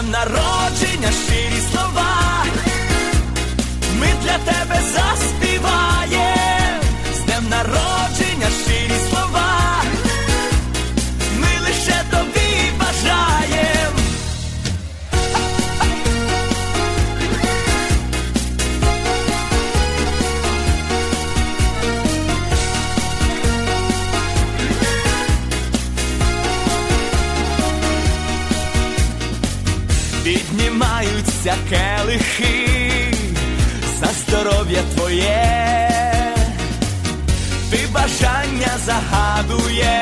днем народження щирі слова, ми для тебе заспіваєм, піднімаються келихи за здоров'я твоє, ти бажання загадуєш,